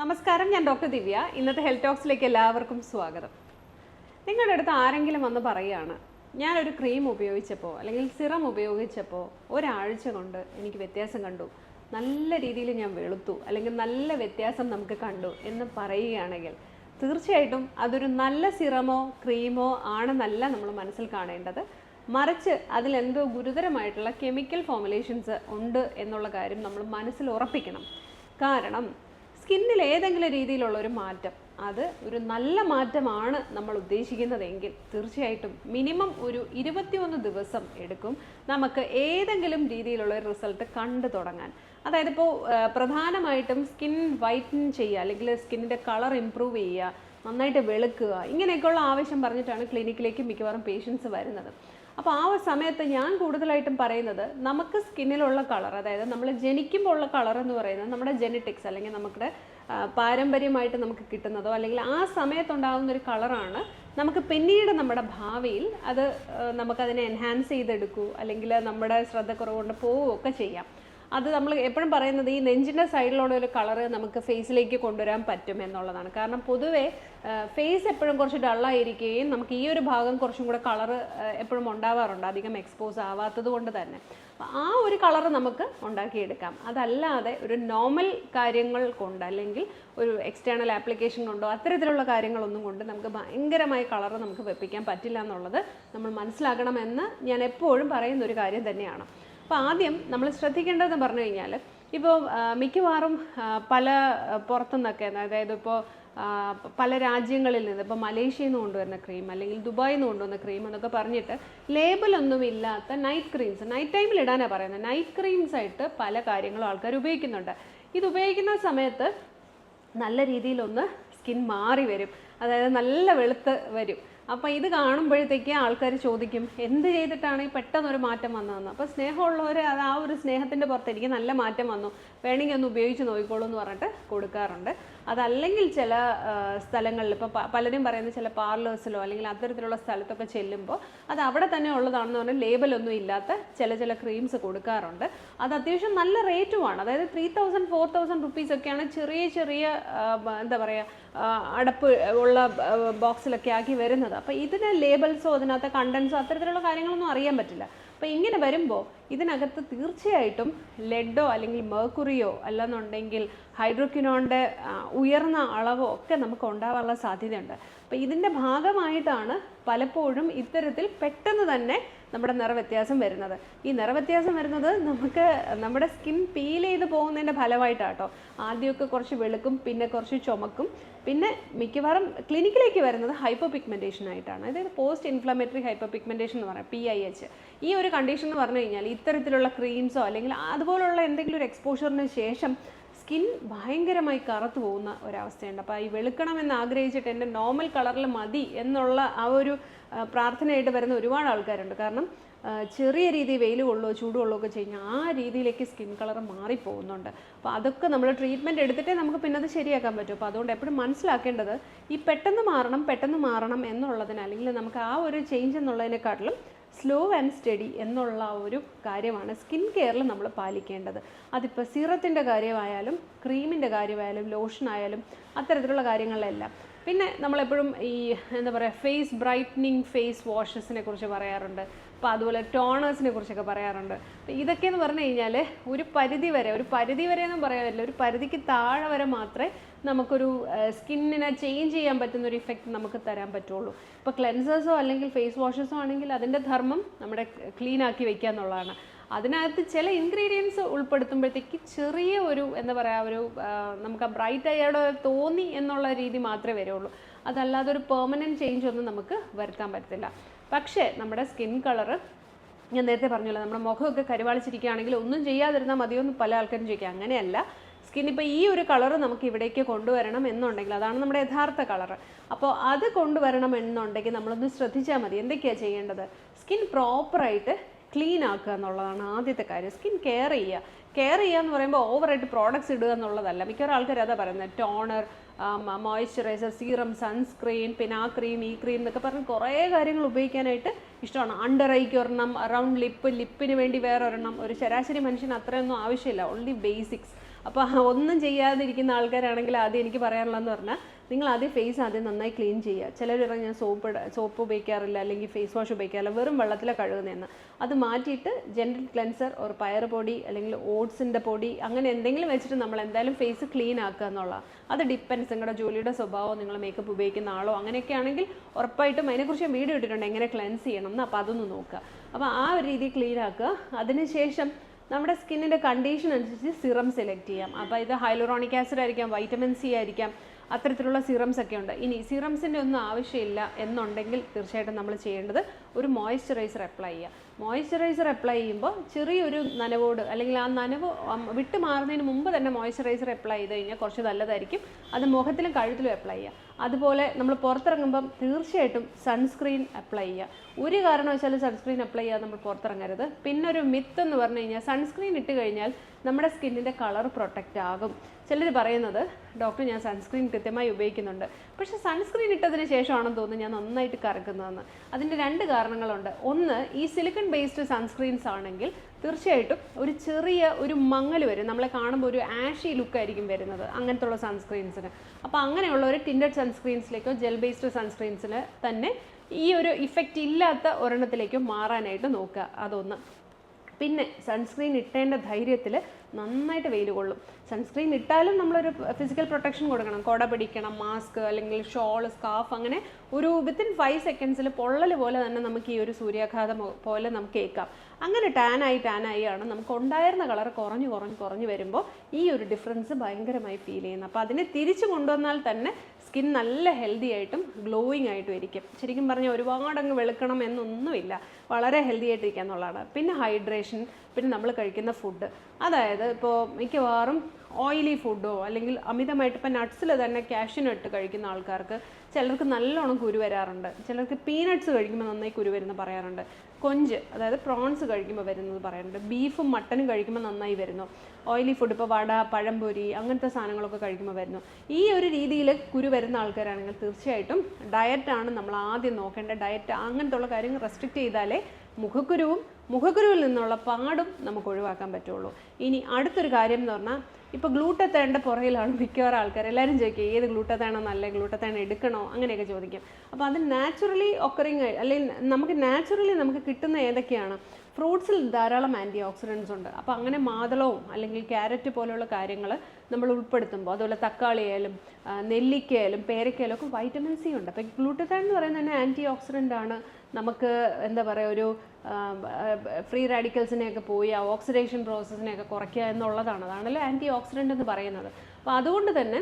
നമസ്കാരം ഞാൻ ഡോക്ടർ ദിവ്യ. ഇന്നത്തെ ഹെൽത്ത് ടോക്സിലേക്ക് എല്ലാവർക്കും സ്വാഗതം. നിങ്ങളുടെ അടുത്ത് ആരെങ്കിലും വന്ന് പറയുകയാണ് ഞാനൊരു ക്രീം ഉപയോഗിച്ചപ്പോൾ അല്ലെങ്കിൽ സിറം ഉപയോഗിച്ചപ്പോൾ ഒരാഴ്ച കൊണ്ട് എനിക്ക് വ്യത്യാസം കണ്ടു. നല്ല രീതിയിൽ ഞാൻ വെളുത്തു അല്ലെങ്കിൽ നല്ല വ്യത്യാസം നമുക്ക് കണ്ടു എന്ന് പറയുകയാണെങ്കിൽ തീർച്ചയായിട്ടും അതൊരു നല്ല സിറമോ ക്രീമോ ആണെന്നല്ല നമ്മൾ മനസ്സിൽ കാണേണ്ടത്. മറിച്ച് അതിലെന്തോ ഗുരുതരമായിട്ടുള്ള കെമിക്കൽ ഫോമുലേഷൻസ് ഉണ്ട് എന്നുള്ള കാര്യം നമ്മൾ മനസ്സിൽ ഉറപ്പിക്കണം. കാരണം സ്കിന്നിൽ ഏതെങ്കിലും രീതിയിലുള്ള ഒരു മാറ്റം അത് ഒരു നല്ല മാറ്റമാണ് നമ്മൾ ഉദ്ദേശിക്കുന്നതെങ്കിൽ തീർച്ചയായിട്ടും മിനിമം ഒരു ഇരുപത്തിയൊന്ന് ദിവസം എടുക്കും നമുക്ക് ഏതെങ്കിലും രീതിയിലുള്ള ഒരു റിസൾട്ട് കണ്ടു തുടങ്ങാൻ. അതായത് ഇപ്പോൾ പ്രധാനമായിട്ടും സ്കിൻ വൈറ്റൻ ചെയ്യുക അല്ലെങ്കിൽ സ്കിന്നിന്റെ കളർ ഇമ്പ്രൂവ് ചെയ്യുക നന്നായിട്ട് വെളുക്കുക ഇങ്ങനെയൊക്കെയുള്ള ആവശ്യം പറഞ്ഞിട്ടാണ് ക്ലിനിക്കിലേക്ക് മിക്കവാറും പേഷ്യൻസ് വരുന്നത്. അപ്പോൾ ആ സമയത്ത് ഞാൻ കൂടുതലായിട്ടും പറയുന്നത് നമുക്ക് സ്കിന്നിലുള്ള കളർ അതായത് നമ്മൾ ജനിക്കുമ്പോൾ ഉള്ള കളർ എന്ന് പറയുന്നത് നമ്മുടെ ജെനറ്റിക്സ് അല്ലെങ്കിൽ നമ്മുടെ പാരമ്പര്യമായിട്ട് നമുക്ക് കിട്ടുന്നതോ അല്ലെങ്കിൽ ആ സമയത്തുണ്ടാകുന്ന ഒരു കളറാണ് നമുക്ക് പിന്നീട് നമ്മുടെ ഭാവിയിൽ അത് നമുക്കതിനെ എൻഹാൻസ് ചെയ്തെടുക്കൂ അല്ലെങ്കിൽ നമ്മുടെ ശ്രദ്ധക്കുറവ് കൊണ്ട് പോവുകയൊക്കെ ചെയ്യാം. അത് നമ്മൾ എപ്പോഴും പറയുന്നത് ഈ നെഞ്ചിന്റെ സൈഡിലുള്ള ഒരു കളർ നമുക്ക് ഫേസിലേക്ക് കൊണ്ടുവരാൻ പറ്റും എന്നുള്ളതാണ്. കാരണം പൊതുവേ ഫേസ് എപ്പോഴും കുറച്ച് ഡള്ളായിരിക്കുകയും നമുക്ക് ഈ ഒരു ഭാഗം കുറച്ചും കൂടെ കളർ എപ്പോഴും ഉണ്ടാവാറുണ്ട്. അധികം എക്സ്പോസ് ആവാത്തത് കൊണ്ട് തന്നെ. ആ ഒരു കളർ നമുക്ക് ഉണ്ടാക്കിയെടുക്കാം. അതല്ലാതെ ഒരു നോർമൽ കാര്യങ്ങൾ കൊണ്ട് അല്ലെങ്കിൽ ഒരു എക്സ്റ്റേണൽ ആപ്ലിക്കേഷൻ കൊണ്ടോ അത്തരത്തിലുള്ള കാര്യങ്ങളൊന്നും കൊണ്ട് നമുക്ക് ഭയങ്കരമായ കളർ നമുക്ക് വെപ്പിക്കാൻ പറ്റില്ല എന്നുള്ളത് നമ്മൾ മനസ്സിലാക്കണമെന്ന് ഞാൻ എപ്പോഴും പറയുന്ന ഒരു കാര്യം തന്നെയാണ്. അപ്പോൾ ആദ്യം നമ്മൾ ശ്രദ്ധിക്കേണ്ടതെന്ന് പറഞ്ഞു കഴിഞ്ഞാൽ ഇപ്പോൾ മിക്കവാറും പല പുറത്തുനിന്നൊക്കെ അതായത് ഇപ്പോൾ പല രാജ്യങ്ങളിൽ നിന്ന് ഇപ്പോൾ മലേഷ്യയിൽ നിന്ന് കൊണ്ടുവരുന്ന ക്രീം അല്ലെങ്കിൽ ദുബായിൽ നിന്ന് കൊണ്ടുവന്ന ക്രീം എന്നൊക്കെ പറഞ്ഞിട്ട് ലേബലൊന്നും ഇല്ലാത്ത നൈറ്റ് ക്രീംസ് നൈറ്റ് ടൈമിൽ ഇടാനാണ് പറയുന്നത് നൈറ്റ് ക്രീംസ് ആയിട്ട് പല കാര്യങ്ങളും ആൾക്കാർ ഉപയോഗിക്കുന്നുണ്ട്. ഇത് ഉപയോഗിക്കുന്ന സമയത്ത് നല്ല രീതിയിലൊന്ന് സ്കിൻ മാറി വരും. അതായത് നല്ല വെളുത്ത് വരും. അപ്പോൾ ഇത് കാണുമ്പോഴത്തേക്ക് ആൾക്കാർ ചോദിക്കും എന്ത് ചെയ്തിട്ടാണ് ഈ പെട്ടെന്നൊരു മാറ്റം വന്നതെന്ന്? അപ്പോൾ സ്നേഹമുള്ളവർ അത് ആ ഒരു സ്നേഹത്തിന്റെ പുറത്ത് എനിക്ക് നല്ല മാറ്റം വന്നു. വേണമെങ്കിൽ ഒന്ന് ഉപയോഗിച്ച് നോക്കിക്കോളൂ എന്ന് പറഞ്ഞിട്ട് കൊടുക്കാറുണ്ട്. അതല്ലെങ്കിൽ ചില സ്ഥലങ്ങളിൽ ഇപ്പോൾ പലരും പറയുന്ന ചില പാർലേഴ്സിലോ അല്ലെങ്കിൽ അത്തരത്തിലുള്ള സ്ഥലത്തൊക്കെ ചെല്ലുമ്പോൾ അത് അവിടെ തന്നെ ഉള്ളതാണെന്ന് പറഞ്ഞാൽ ലേബലൊന്നും ഇല്ലാത്ത ചില ചില ക്രീംസ് കൊടുക്കാറുണ്ട്. അത് അത്യാവശ്യം നല്ല റേറ്റുമാണ് അതായത് three thousand four thousand rupees ഒക്കെയാണ് ചെറിയ ചെറിയ എന്താ പറയുക അടപ്പ് ഉള്ള ബോക്സിലൊക്കെ ആക്കി വരുന്നത്. അപ്പോൾ ഇതിന് ലേബൽസോ അതിനകത്ത് കണ്ടൻസോ അത്തരത്തിലുള്ള കാര്യങ്ങളൊന്നും അറിയാൻ പറ്റില്ല. അപ്പോൾ ഇങ്ങനെ വരുമ്പോൾ ഇതിനകത്ത് തീർച്ചയായിട്ടും ലെഡോ അല്ലെങ്കിൽ മേർക്കുറിയോ അല്ലെന്നുണ്ടെങ്കിൽ ഹൈഡ്രോക്വിനോണിന്റെ ഉയർന്ന അളവോ ഒക്കെ നമുക്ക് ഉണ്ടാവാനുള്ള സാധ്യതയുണ്ട്. അപ്പോൾ ഇതിന്റെ ഭാഗമായിട്ടാണ് പലപ്പോഴും ഇത്തരത്തിൽ പെട്ടെന്ന് തന്നെ നമ്മുടെ നിറവ്യത്യാസം വരുന്നത്. ഈ നിറവ്യത്യാസം വരുന്നത് നമുക്ക് നമ്മുടെ സ്കിൻ പീൽ ചെയ്ത് പോകുന്നതിന്റെ ഫലമായിട്ടാട്ടോ. ആദ്യമൊക്കെ കുറച്ച് വെളുക്കും പിന്നെ കുറച്ച് ചുമക്കും പിന്നെ മിക്കവാറും ക്ലിനിക്കിലേക്ക് വരുന്നത് ഹൈപ്പർ പിഗ്മെന്റേഷൻ ആയിട്ടാണ്. അതായത് പോസ്റ്റ് ഇൻഫ്ലമേറ്ററി ഹൈപ്പർ പിഗ്മെന്റേഷൻ എന്ന് പറയാം പി ഐ എച്ച് ഈ ഒരു കണ്ടീഷൻ എന്ന് പറഞ്ഞു കഴിഞ്ഞാൽ ഇത്തരത്തിലുള്ള ക്രീംസോ അല്ലെങ്കിൽ അതുപോലുള്ള എന്തെങ്കിലും ഒരു എക്സ്പോഷറിന് ശേഷം സ്കിൻ ഭയങ്കരമായി കറുത്തു പോകുന്ന ഒരവസ്ഥയുണ്ട്. അപ്പോൾ ഈ വെളുക്കണമെന്ന് ആഗ്രഹിച്ചിട്ട് എന്റെ നോർമൽ കളറിൽ മതി എന്നുള്ള ആ ഒരു പ്രാർത്ഥനയായിട്ട് വരുന്ന ഒരുപാട് ആൾക്കാരുണ്ട്. കാരണം ചെറിയ രീതിയിൽ വെയിൽ കൊള്ളുകയോ ചൂട് കൊള്ളുകയോ ഒക്കെ കഴിഞ്ഞാൽ ആ രീതിയിലേക്ക് സ്കിൻ കളർ മാറിപ്പോകുന്നുണ്ട്. അപ്പോൾ അതൊക്കെ നമ്മൾ ട്രീറ്റ്മെന്റ് എടുത്തിട്ടേ നമുക്ക് പിന്നെ അത് ശരിയാക്കാൻ പറ്റും. അപ്പോൾ അതുകൊണ്ട് എപ്പോഴും മനസ്സിലാക്കേണ്ടത് ഈ പെട്ടെന്ന് മാറണം പെട്ടെന്ന് മാറണം എന്നുള്ളതിന് അല്ലെങ്കിൽ നമുക്ക് ആ ഒരു ചേഞ്ച് എന്നുള്ളതിനെക്കാട്ടിലും സ്ലോ ആൻഡ് സ്റ്റഡി എന്നുള്ള ഒരു കാര്യമാണ് സ്കിൻ കെയറിൽ നമ്മൾ പാലിക്കേണ്ടത്. അതിപ്പോൾ സിറത്തിന്റെ കാര്യമായാലും ക്രീമിന്റെ കാര്യമായാലും ലോഷനായാലും അത്തരത്തിലുള്ള കാര്യങ്ങളിലെല്ലാം. പിന്നെ നമ്മളെപ്പോഴും ഈ എന്താ പറയുക ഫേസ് ബ്രൈറ്റനിങ് ഫേസ് വാഷസിനെ കുറിച്ച് പറയാറുണ്ട്. അപ്പോൾ അതുപോലെ ടോണേഴ്സിനെ കുറിച്ചൊക്കെ പറയാറുണ്ട്. അപ്പോൾ ഇതൊക്കെ എന്ന് പറഞ്ഞു കഴിഞ്ഞാൽ ഒരു പരിധി വരെ ഒരു പരിധി വരെ എന്നും പറയാൻ പറ്റില്ല. ഒരു പരിധിക്ക് താഴെ വരെ മാത്രമേ നമുക്കൊരു സ്കിന്നിനെ ചേഞ്ച് ചെയ്യാൻ പറ്റുന്ന ഒരു ഇഫക്റ്റ് നമുക്ക് തരാൻ പറ്റുള്ളൂ. ഇപ്പോൾ ക്ലെൻസേഴ്സോ അല്ലെങ്കിൽ ഫേസ് വാഷസോ ആണെങ്കിൽ അതിന്റെ ധർമ്മം നമ്മുടെ ക്ലീൻ ആക്കി വെക്കുക എന്നുള്ളതാണ് അതിനകത്ത് ചില ഇൻഗ്രീഡിയൻസ് ഉൾപ്പെടുത്തുമ്പോഴത്തേക്ക് ചെറിയ ഒരു എന്താ പറയുക ഒരു ആ, നമുക്ക് ബ്രൈറ്റ് ആയോടെ തോന്നി എന്നുള്ള രീതി മാത്രമേ വരുള്ളൂ. അതല്ലാതെ ഒരു പെർമനന്റ് ചേഞ്ച് ഒന്നും നമുക്ക് വരുത്താൻ പറ്റത്തില്ല. പക്ഷേ നമ്മുടെ സ്കിൻ കളറ് ഞാൻ നേരത്തെ പറഞ്ഞല്ലോ നമ്മുടെ മുഖമൊക്കെ കരുവാളിച്ചിരിക്കുകയാണെങ്കിൽ ഒന്നും ചെയ്യാതിരുന്നാൽ മതിയോ എന്ന് പല ആൾക്കാരും ചോദിക്കുക അങ്ങനെയല്ല. സ്കിൻ ഇപ്പോൾ ഈ ഒരു കളറ് നമുക്ക് ഇവിടേക്ക് കൊണ്ടുവരണം എന്നുണ്ടെങ്കിൽ അതാണ് നമ്മുടെ യഥാർത്ഥ കളറ് അപ്പോൾ അത് കൊണ്ടുവരണം എന്നുണ്ടെങ്കിൽ നമ്മളൊന്ന് ശ്രദ്ധിച്ചാൽ മതി. എന്തൊക്കെയാണ് ചെയ്യേണ്ടത്? സ്കിൻ പ്രോപ്പറായിട്ട് ക്ലീൻ ആക്കുക എന്നുള്ളതാണ് ആദ്യത്തെ കാര്യം. സ്കിൻ കെയർ ചെയ്യുക. കെയർ ചെയ്യുക എന്ന് പറയുമ്പോൾ ഓവറായിട്ട് പ്രോഡക്ട്സ് ഇടുക എന്നുള്ളതല്ല. മിക്കവാറും ആൾക്കാർ അതാ പറയുന്നത്. ടോണർ മോയ്സ്ചറൈസർ സീറം സൺസ്ക്രീൻ പിന്നെ ആ ക്രീം ഈ ക്രീം എന്നൊക്കെ പറഞ്ഞ് കുറേ കാര്യങ്ങൾ ഉപയോഗിക്കാനായിട്ട് ഇഷ്ടമാണ്. അണ്ടർ ഐക്ക് ഒരെണ്ണം അറൗണ്ട് ലിപ്പ് ലിപ്പിന് വേണ്ടി വേറെ ഒരെണ്ണം. ഒരു ശരാശരി മനുഷ്യന് അത്രയൊന്നും ആവശ്യമില്ല. ഓൺലി ബേസിക്സ് അപ്പോൾ ഒന്നും ചെയ്യാതിരിക്കുന്ന ആൾക്കാരാണെങ്കിൽ ആദ്യം എനിക്ക് പറയാനുള്ളതെന്ന് പറഞ്ഞാൽ നിങ്ങൾ ആദ്യം ഫേസ് ആദ്യം നന്നായി ക്ലീൻ ചെയ്യുക. ചിലർ പറയും ഞാൻ സോപ്പ് സോപ്പ് ഉപയോഗിക്കാറില്ല അല്ലെങ്കിൽ ഫേസ് വാഷ് ഉപയോഗിക്കാറില്ല. വെറും വെള്ളത്തിലെ കഴുകുന്നതെന്ന് അത് മാറ്റിയിട്ട് ജെന്റൽ ക്ലെൻസർ ഓർ പയർ പൊടി അല്ലെങ്കിൽ ഓട്സിന്റെ പൊടി അങ്ങനെ എന്തെങ്കിലും വെച്ചിട്ട് നമ്മൾ എന്തായാലും ഫേസ് ക്ലീൻ ആക്കുക എന്നുള്ള അത് ഡിപ്പെൻസ് നിങ്ങളുടെ ജോലിയുടെ സ്വഭാവം നിങ്ങൾ മേക്കപ്പ് ഉപയോഗിക്കുന്ന ആളോ അങ്ങനെയൊക്കെ ആണെങ്കിൽ ഉറപ്പായിട്ടും അതിനെക്കുറിച്ച് വീഡിയോ ഇട്ടിട്ടുണ്ട്. എങ്ങനെ ക്ലെൻസ് ചെയ്യണം എന്ന്. അപ്പോൾ അതൊന്ന് നോക്കുക. അപ്പോൾ ആ ഒരു രീതിയിൽ ക്ലീൻ ആക്കുക. അതിനുശേഷം നമ്മുടെ സ്കിന്നിന്റെ കണ്ടീഷൻ അനുസരിച്ച് സിറം സെലക്ട് ചെയ്യാം. അപ്പോൾ ഇത് ഹൈലോറോണിക് ആസിഡ് ആയിരിക്കാം വൈറ്റമിൻ സി ആയിരിക്കാം അത്തരത്തിലുള്ള സിറംസ് ഒക്കെ ഉണ്ട്. ഇനി സിറംസിന്റെ ഒന്നും ആവശ്യമില്ല എന്നുണ്ടെങ്കിൽ തീർച്ചയായിട്ടും നമ്മൾ ചെയ്യേണ്ടത് ഒരു മോയ്സ്ചറൈസർ അപ്ലൈ ചെയ്യുക. മോയ്സ്ചറൈസർ അപ്ലൈ ചെയ്യുമ്പോൾ ചെറിയൊരു നനവോട് അല്ലെങ്കിൽ ആ നനവ് വിട്ട് മാറുന്നതിന് മുമ്പ് തന്നെ മോയ്സ്ചറൈസർ അപ്ലൈ ചെയ്ത് കഴിഞ്ഞാൽ കുറച്ച് നല്ലതായിരിക്കും. അത് മുഖത്തിലും കഴുത്തിലും അപ്ലൈ ചെയ്യുക അതുപോലെ നമ്മൾ പുറത്തിറങ്ങുമ്പം തീർച്ചയായിട്ടും സൺസ്ക്രീൻ അപ്ലൈ ചെയ്യുക. ഒരു കാരണവശാലും സൺസ്ക്രീൻ അപ്ലൈ ചെയ്യാതെ നമ്മൾ പുറത്തിറങ്ങരുത്. പിന്നെ ഒരു മിത്ത് എന്ന് പറഞ്ഞു കഴിഞ്ഞാൽ സൺസ്ക്രീൻ ഇട്ട് കഴിഞ്ഞാൽ നമ്മുടെ സ്കിന്നിന്റെ കളർ പ്രൊട്ടക്റ്റ് ആകും. ചിലർ പറയുന്നത് ഡോക്ടർ ഞാൻ സൺസ്ക്രീൻ കൃത്യമായി ഉപയോഗിക്കുന്നുണ്ട്. പക്ഷേ സൺസ്ക്രീൻ ഇട്ടതിന് ശേഷമാണെന്ന് തോന്നുന്നു ഞാൻ നന്നായിട്ട് കറക്കുന്നതെന്ന്. അതിന്റെ രണ്ട് കാരണങ്ങളുണ്ട്. ഒന്ന് ഈ സിലിക്കൺ ബേസ്ഡ് സൺസ്ക്രീൻസ് ആണെങ്കിൽ തീർച്ചയായിട്ടും ഒരു ചെറിയ ഒരു മങ്ങൽ വരും. നമ്മളെ കാണുമ്പോൾ ഒരു ആഷി ലുക്കായിരിക്കും വരുന്നത് അങ്ങനത്തെ ഉള്ള സൺസ്ക്രീൻസിന് അപ്പോൾ അങ്ങനെയുള്ള ഒരു ടിൻഡഡ് സൺസ്ക്രീൻസിലേക്കോ ജെൽ ബേസ്ഡ് സൺസ്ക്രീൻസിന് തന്നെ ഈ ഒരു ഇഫക്റ്റ് ഇല്ലാത്ത ഒരെണ്ണത്തിലേക്കോ മാറാനായിട്ട് നോക്കുക. അതൊന്ന്. പിന്നെ സൺസ്ക്രീൻ ഇട്ടേണ്ട ധൈര്യത്തിൽ നന്നായിട്ട് വെയിൽ കൊള്ളും. സൺസ്ക്രീൻ ഇട്ടാലും നമ്മളൊരു ഫിസിക്കൽ പ്രൊട്ടക്ഷൻ കൊടുക്കണം. കുട പിടിക്കണം മാസ്ക് അല്ലെങ്കിൽ ഷോൾ സ്കാഫ് അങ്ങനെ ഒരു വിത്തിൻ ഫൈവ് സെക്കൻഡ്സിൽ പൊള്ളൽ പോലെ തന്നെ നമുക്ക് ഈ ഒരു സൂര്യാഘാതം പോലെ നമുക്ക് ഏൽക്കാം. അങ്ങനെ ടാനായി ടാനായി ആണ് നമുക്ക് ഉണ്ടായിരുന്ന കളർ കുറഞ്ഞു കുറഞ്ഞു കുറഞ്ഞു വരുമ്പോൾ ഈ ഒരു ഡിഫറൻസ് ഭയങ്കരമായി ഫീൽ ചെയ്യുന്നത്. അപ്പോൾ അതിനെ തിരിച്ചു കൊണ്ടുവന്നാൽ തന്നെ സ്കിൻ നല്ല ഹെൽത്തി ആയിട്ടും ഗ്ലോയിങ് ആയിട്ടും ഇരിക്കും. ശരിക്കും പറഞ്ഞാൽ ഒരുപാട് അങ്ങ് വെളുക്കണം എന്നൊന്നുമില്ല. വളരെ ഹെൽത്തി ആയിട്ടിരിക്കുക എന്നുള്ളതാണ്. പിന്നെ ഹൈഡ്രേഷൻ പിന്നെ നമ്മൾ കഴിക്കുന്ന ഫുഡ്. അതായത് ഇപ്പോൾ മിക്കവാറും ഓയിലി ഫുഡോ അല്ലെങ്കിൽ അമിതമായിട്ട് ഇപ്പം നട്ട്സിൽ തന്നെ കാഷ്യൂനട്ട് കഴിക്കുന്ന ആൾക്കാർക്ക് ചിലർക്ക് നല്ലോണം കുരു വരാറുണ്ട്. ചിലർക്ക് പീനട്ട്സ് കഴിക്കുമ്പോൾ നന്നായി കുരു വരുന്ന പറയാറുണ്ട്. കൊഞ്ച് അതായത് പ്രോൺസ് കഴിക്കുമ്പോൾ വരുന്നത് പറയാറുണ്ട്. ബീഫും മട്ടനും കഴിക്കുമ്പോൾ നന്നായി വരുന്നു. ഓയിലി ഫുഡ് ഇപ്പോൾ വട പഴംപൊരി അങ്ങനത്തെ സാധനങ്ങളൊക്കെ കഴിക്കുമ്പോൾ വരുന്നു. ഈ ഒരു രീതിയിൽ കുരു വരുന്ന ആൾക്കാരാണെങ്കിൽ തീർച്ചയായിട്ടും ഡയറ്റാണ് നമ്മൾ ആദ്യം നോക്കേണ്ട ഡയറ്റ് അങ്ങനത്തെ ഉള്ള കാര്യങ്ങൾ റെസ്ട്രിക്റ്റ് ചെയ്താലേ മുഖക്കുരുവും മുഖക്കുരുവിൽ നിന്നുള്ള പാടും നമുക്ക് ഒഴിവാക്കാൻ പറ്റുള്ളൂ. ഇനി അടുത്തൊരു കാര്യം എന്ന് പറഞ്ഞാൽ ഇപ്പോൾ ഗ്ലൂട്ടത്തേണ്ട പുറകിലാണ് മിക്കവാറും ആൾക്കാർ എല്ലാവരും ചോദിക്കുക ഏത് ഗ്ലൂട്ടത്തേണോ നല്ല ഗ്ലൂട്ടത്തേണ എടുക്കണോ? അങ്ങനെയൊക്കെ ചോദിക്കും. അപ്പോൾ അത് നാച്ചുറലി ഒക്കറിങ് അല്ലെങ്കിൽ നമുക്ക് നാച്ചുറലി നമുക്ക് കിട്ടുന്ന ഏതൊക്കെയാണ്? ഫ്രൂട്ട്സിൽ ധാരാളം ആന്റി ഓക്സിഡൻസ് ഉണ്ട്. അപ്പോൾ അങ്ങനെ മാതളവും അല്ലെങ്കിൽ ക്യാരറ്റ് പോലെയുള്ള കാര്യങ്ങൾ നമ്മൾ ഉൾപ്പെടുത്തുമ്പോൾ അതുപോലെ തക്കാളി ആയാലും നെല്ലിക്കയായാലും പേരക്കയായാലും ഒക്കെ വൈറ്റമിൻ സി ഉണ്ട്. അപ്പോൾ ഗ്ലൂട്ടത്താൻ എന്ന് പറയുന്നത് തന്നെ ആന്റി ഓക്സിഡന്റ് ആണ്. നമുക്ക് എന്താ പറയുക ഒരു ഫ്രീ റാഡിക്കൽസിനെയൊക്കെ പോയി ആ ഓക്സിഡേഷൻ പ്രോസസ്സിനെയൊക്കെ കുറയ്ക്കുക എന്നുള്ളതാണ്. അതാണല്ലോ ആന്റി ഓക്സിഡന്റ് എന്ന് പറയുന്നത്. അപ്പോൾ അതുകൊണ്ട് തന്നെ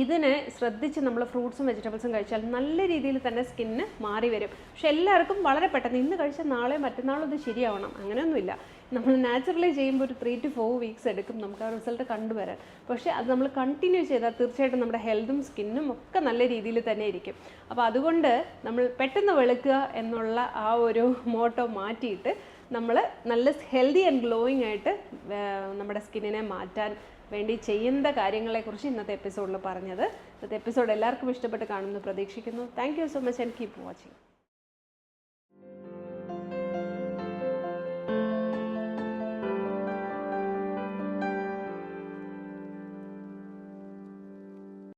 ഇതിനെ ശ്രദ്ധിച്ച് നമ്മൾ ഫ്രൂട്ട്സും വെജിറ്റബിൾസും കഴിച്ചാൽ നല്ല രീതിയിൽ തന്നെ സ്കിന്ന് മാറി വരും. പക്ഷെ എല്ലാവർക്കും വളരെ പെട്ടെന്ന് ഇന്ന് കഴിച്ചാൽ നാളെ മറ്റന്നാളും ഇത് ശരിയാവണം. അങ്ങനെയൊന്നുമില്ല. നമ്മൾ നാച്ചുറലി ചെയ്യുമ്പോൾ ഒരു ത്രീ ടു ഫോർ വീക്സ് എടുക്കും നമുക്ക് ആ റിസൾട്ട് കണ്ടുവരാൻ. പക്ഷേ അത് നമ്മൾ കണ്ടിന്യൂ ചെയ്താൽ തീർച്ചയായിട്ടും നമ്മുടെ ഹെൽത്തും സ്കിന്നും ഒക്കെ നല്ല രീതിയിൽ തന്നെ ഇരിക്കും. അപ്പോൾ അതുകൊണ്ട് നമ്മൾ പെട്ടെന്ന് വെളുക്കുക എന്നുള്ള ആ ഒരു മോട്ടോ മാറ്റിയിട്ട് നമ്മൾ നല്ല ഹെൽത്തി ആൻഡ് ഗ്ലോയിങ് ആയിട്ട് നമ്മുടെ സ്കിന്നിനെ മാറ്റാൻ വേണ്ടി ചെയ്യുന്ന കാര്യങ്ങളെക്കുറിച്ച് ഇന്നത്തെ എപ്പിസോഡിൽ പറഞ്ഞത്. ഇന്നത്തെ എപ്പിസോഡ് എല്ലാവർക്കും ഇഷ്ടപ്പെട്ട് കാണുമെന്ന് പ്രതീക്ഷിക്കുന്നു. Thank so much and keep watching